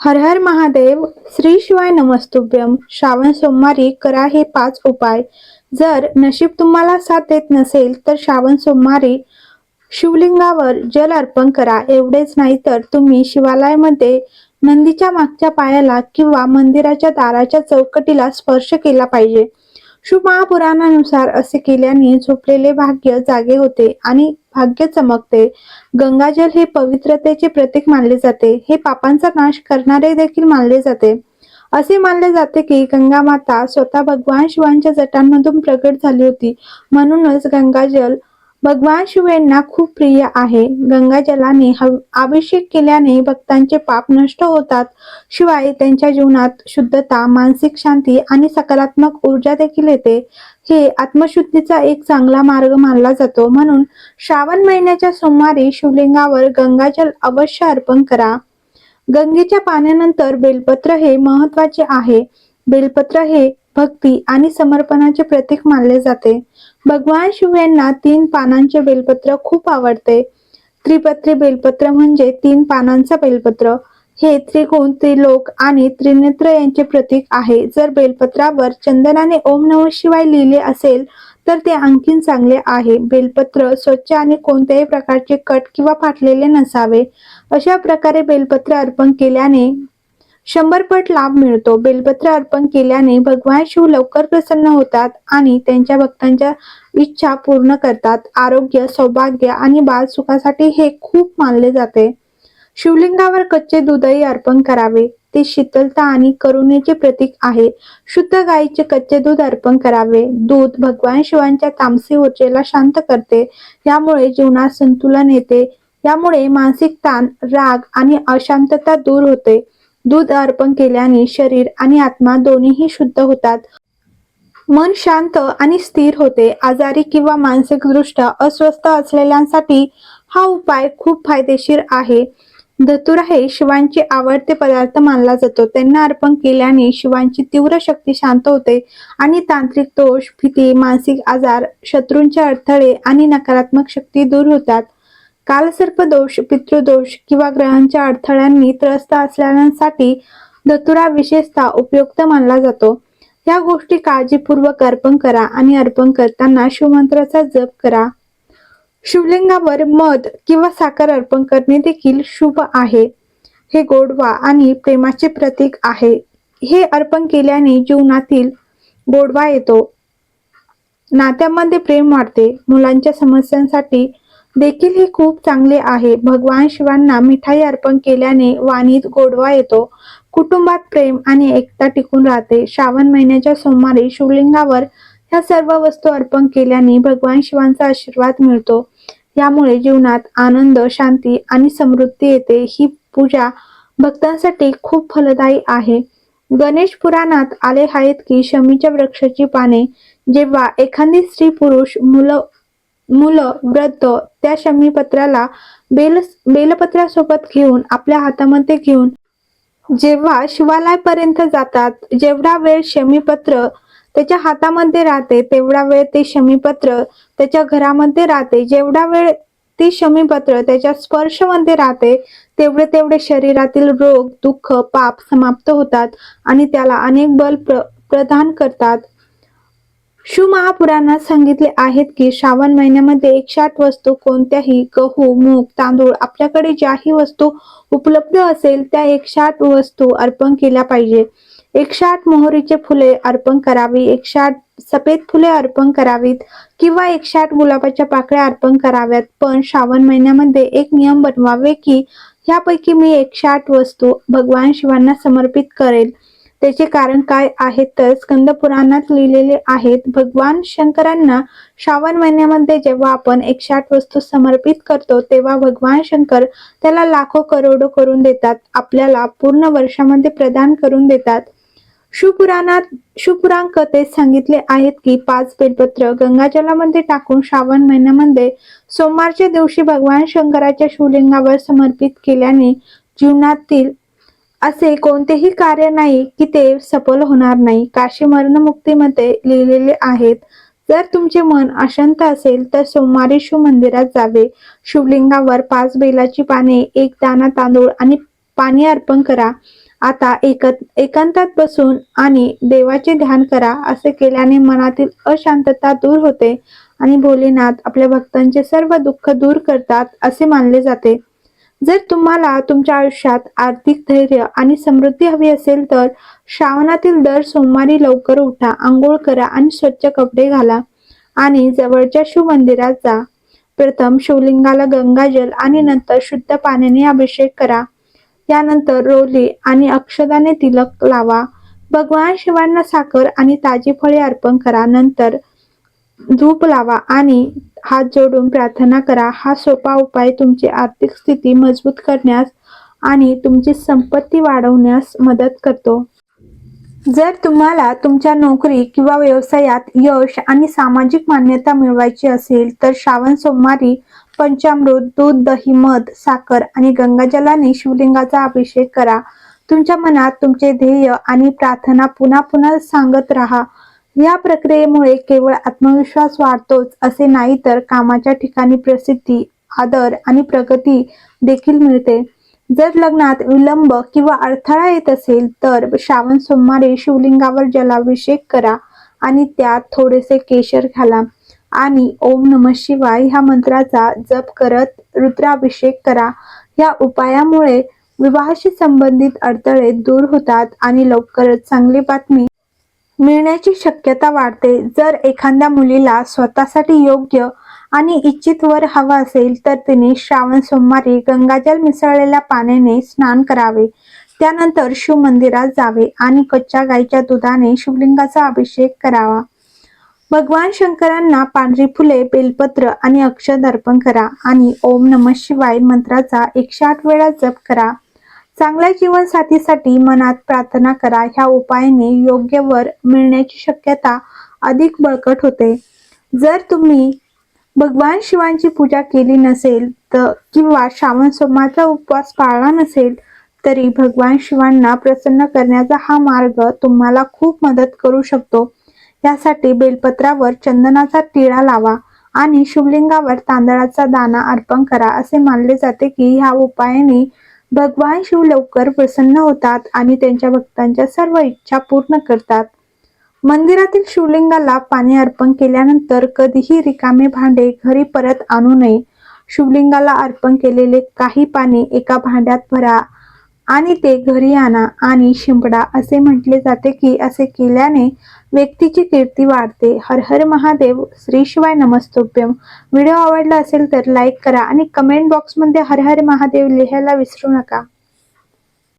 हर हर महादेव श्री शिवाय नमस्तुभ्यम श्रावण सोमवारी करा हे पाच उपाय. जर नशीब तुम्हाला साथ देत नसेल तर श्रावण सोमवारी शिवलिंगावर जल अर्पण करा. एवढेच नाही तर तुम्ही शिवालयामध्ये नंदीच्या मागच्या पायाला किंवा मंदिराच्या दाराच्या चौकटीला स्पर्श केला पाहिजे. शुभ महापुराणानुसार असे केल्याने झोपलेले भाग्य जागे होते आणि भाग्य चमकते. गंगाजल हे पवित्रतेचे प्रतीक मानले जाते. हे पापांचा नाश करणारे देखील मानले जाते. असे मानले जाते की गंगा माता स्वतः भगवान शिवांच्या जटांमधून प्रकट झाली होती. म्हणूनच गंगाजल भगवान शिव यांना खूप प्रिय आहे. गंगाजलाने अभिषेक केल्याने भक्तांचे पाप नष्ट होतात. शिवाय त्यांच्या जीवनात शुद्धता मानसिक शांती आणि सकारात्मक ऊर्जा देखील येते. हे आत्मशुद्धीचा एक चांगला मार्ग मानला जातो. म्हणून श्रावण महिन्याच्या सोमवारी शिवलिंगावर गंगाजल अवश्य अर्पण करा. गंगेच्या पाण्यानंतर बेलपत्र हे महत्त्वाचे आहे. बेलपत्र हे भक्ती आणि समर्पणाचे प्रतीक मानले जाते. भगवान शिव यांना तीन पानांचे बेलपत्र खूप आवडते. त्रिपत्री बेलपत्र म्हणजे तीन पानांचा बेलपत्र. हे त्रिकोण त्रिलोक आणि त्रिनेत्र यांचे प्रतीक आहे. जर बेलपत्रावर चंदनाने ओम नम शिवाय लिहिले असेल तर ते आणखीन चांगले आहे. बेलपत्र स्वच्छ आणि कोणत्याही प्रकारचे कट किंवा फाटलेले नसावे. अशा प्रकारे बेलपत्र अर्पण केल्याने शंभर पट लाभ मिळतो. बेलपत्र अर्पण केल्याने भगवान शिव लवकर प्रसन्न होतात आणि त्यांच्या भक्तांच्या इच्छा पूर्ण करतात. आरोग्य सौभाग्य आणि बाल सुखासाठी हे खूप मानले जाते. शिवलिंगावर कच्चे दूधही अर्पण करावे. ते शीतलता आणि करुणेचे प्रतीक आहे. शुद्ध गायीचे कच्चे दूध अर्पण करावे. दूध भगवान शिवांच्या तामसी ऊर्जेला शांत करते. यामुळे जीवनात संतुलन येते. यामुळे मानसिक ताण राग आणि अशांतता दूर होते. दूध अर्पण केल्याने शरीर आणि आत्मा दोन्हीही शुद्ध होतात. मन शांत आणि स्थिर होते. आजारी किंवा मानसिकदृष्ट्या अस्वस्थ असलेल्यांसाठी हा उपाय खूप फायदेशीर आहे. धतुरा हे शिवांचे आवडते पदार्थ मानला जातो. त्यांना अर्पण केल्याने शिवांची तीव्र शक्ती शांत होते आणि तांत्रिक दोष भीती मानसिक आजार शत्रूंचे अडथळे आणि नकारात्मक शक्ती दूर होतात. कालसर्प दोष पितृदोष किंवा ग्रहांच्या अडथळ्यांनी त्रस्त असलेल्यांसाठी धतुरा विशेषतः उपयुक्त मानला जातो. या गोष्टी काळजीपूर्वक अर्पण करा आणि अर्पण करताना शिवमंत्राचा जप करा. शिवलिंगावर मध किंवा साखर अर्पण करणे देखील शुभ आहे. हे गोडवा आणि प्रेमाचे प्रतीक आहे. हे अर्पण केल्याने जीवनातील गोडवा येतो. नात्यामध्ये प्रेम वाढते. मुलांच्या समस्यांसाठी देखील हे खूप चांगले आहे. भगवान शिवांना मिठाई अर्पण केल्याने वाणीत गोडवा येतो. कुटुंबात प्रेम आणि एकता टिकून राहते. श्रावण महिन्याच्या सोमवारी शिवलिंगावर ह्या सर्व वस्तू अर्पण केल्याने भगवान शिवांचा आशीर्वाद मिळतो. यामुळे जीवनात आनंद शांती आणि समृद्धी येते. ही पूजा भक्तांसाठी खूप फलदायी आहे. गणेश पुराणात आले आहेत की शमीच्या वृक्षाची पाने जेव्हा एखादी स्त्री पुरुष मुलं मुलं वृद्ध त्या शमीपत्राला बेल बेलपत्रासोबत घेऊन आपल्या हातामध्ये घेऊन जेव्हा शिवालयापर्यंत जातात जेवढा वेळ शमीपत्र त्याच्या हातामध्ये राहते तेवढा वेळ ते शमीपत्र त्याच्या घरामध्ये राहते. जेवढा वेळ ती शमीपत्र त्याच्या स्पर्शमध्ये राहते तेवढे तेवढे शरीरातील रोग दुःख पाप समाप्त होतात आणि त्याला अनेक बल प्र प्रदान करतात. शिवमहापुराणात सांगितले आहेत की श्रावण महिन्यामध्ये एकशे आठ वस्तू कोणत्याही गहू मूग तांदूळ आपल्याकडे ज्याही वस्तू उपलब्ध असेल त्या एकशे आठ वस्तू अर्पण केल्या पाहिजे. एकशे आठ मोहरीचे फुले अर्पण करावी एकशे आठ सफेद फुले अर्पण करावीत किंवा एकशे आठ गुलाबाच्या पाकळ्या अर्पण कराव्यात. पण श्रावण महिन्यामध्ये एक नियम बनवावे की यापैकी मी एकशे आठ वस्तू भगवान शिवांना समर्पित करेल. त्याचे कारण काय आहे तर स्कंद पुराणात लिहिलेले आहेत भगवान शंकरांना श्रावण महिन्यामध्ये जेव्हा आपण एकशे आठ वस्तू समर्पित करतो तेव्हा भगवान शंकर त्याला लाखो करोडो करून देतात आपल्याला पूर्ण वर्षामध्ये प्रदान करून देतात. शिवपुराणात शिवपुराण कथेत सांगितले आहेत की पाच बेलपत्र गंगाजलामध्ये टाकून श्रावण महिन्यामध्ये सोमवारच्या दिवशी भगवान शंकराच्या शिवलिंगावर समर्पित केल्याने जीवनातील असे कोणतेही कार्य नाही की ते सफल होणार नाही. काशी मरणमुक्तीमध्ये लिहिलेले आहेत जर तुमचे मन अशांत असेल तर सोमवारी शिव मंदिरात जावे. शिवलिंगावर पाच बेलाची पाने एक दाना तांदूळ आणि पाणी अर्पण करा. आता एकत एकांतात बसून आणि देवाचे ध्यान करा असे केल्याने मनातील अशांतता दूर होते आणि भोलेनाथ आपल्या भक्तांचे सर्व दुःख दूर करतात असे मानले जाते. जर तुम्हाला तुमच्या आयुष्यात आर्थिक धैर्य आणि समृद्धी हवी असेल तर श्रावणातील दर सोमवारी लवकर उठा आंघोळ करा आणि स्वच्छ कपडे घाला आणि जवळच्या शिव मंदिरात जा. प्रथम शिवलिंगाला गंगाजल आणि नंतर शुद्ध पाण्याने अभिषेक करा. यानंतर रोली आणि अक्षदाने तिलक लावा. भगवान शिवांना साखर आणि ताजी फळे अर्पण करा. नंतर धूप लावा आणि हात जोडून प्रार्थना करा. हा सोपा उपाय तुमची आर्थिक स्थिती मजबूत करण्यास आणि तुमची संपत्ती वाढवण्यास मदत करतो. जर तुम्हाला तुमच्या नोकरी किंवा व्यवसायात यश आणि सामाजिक मान्यता मिळवायची असेल तर श्रावण सोमवारी पंचामृत दूध दही मध साखर आणि गंगाजलाने शिवलिंगाचा अभिषेक करा. तुमच्या मनात तुमचे ध्येय आणि प्रार्थना पुन्हा पुन्हा सांगत राहा. या प्रक्रियेमुळे केवळ आत्मविश्वास वाढतोच असे नाही तर कामाच्या ठिकाणी प्रसिद्धी आदर आणि प्रगती देखील मिळते. जर लग्नात विलंब किंवा अडथळा येत असेल तर श्रावण सोमवारी शिवलिंगावर जलाभिषेक करा आणि त्यात थोडेसे केशर घाला आणि ओम नम शिवाय ह्या मंत्राचा जप करत रुद्राभिषेक करा. या उपायामुळे विवाहाशी संबंधित अडथळे दूर होतात आणि लवकरच चांगली बातमी मिळण्याची शक्यता वाढते. जर एखाद्या मुलीला स्वतःसाठी योग्य आणि इच्छित वर हवा असेल तर तिने श्रावण सोमवारी गंगाजल मिसळलेल्या पाण्याने स्नान करावे. त्यानंतर शिव मंदिरात जावे आणि कच्च्या गाईच्या दुधाने शिवलिंगाचा अभिषेक करावा. भगवान शंकरांना पांढरी फुले बेलपत्र आणि अक्षर अर्पण करा आणि ओम नम शिवाय मंत्राचा एकशे आठ वेळा जप करा. चांगल्या जीवनसाथीसाठी मनात प्रार्थना करा. ह्या उपायाने योग्य वर मिळण्याची शक्यता अधिक बळकट होते. जर तुम्ही भगवान शिवांची पूजा केली नसेल तर किंवा श्रावण सोमवारचा उपवास पाळला नसेल तरी भगवान शिवांना प्रसन्न करण्याचा हा मार्ग तुम्हाला खूप मदत करू शकतो. यासाठी बेलपत्रावर चंदनाचा टिळा लावा आणि शिवलिंगावर तांदळाचा दाना अर्पण करा असे मानले जाते की ह्या उपायाने भगवान शिव लवकर प्रसन्न होतात आणि त्यांच्या भक्तांच्या सर्व इच्छा पूर्ण करतात. मंदिरातील शिवलिंगाला पाणी अर्पण केल्यानंतर कधीही रिकामे भांडे घरी परत आणू नये. शिवलिंगाला अर्पण केलेले काही पाणी एका भांड्यात भरा. आणि ते घरी आणा आणि शिंपडा असे म्हटले जाते की असे केल्याने व्यक्तीची कीर्ती वाढते. हर हर महादेव श्री शिवाय नमस्तोभ्यम व्हिडिओ आवडला असेल तर लाईक करा आणि कमेंट बॉक्समध्ये हर हर महादेव लिहायला विसरू नका.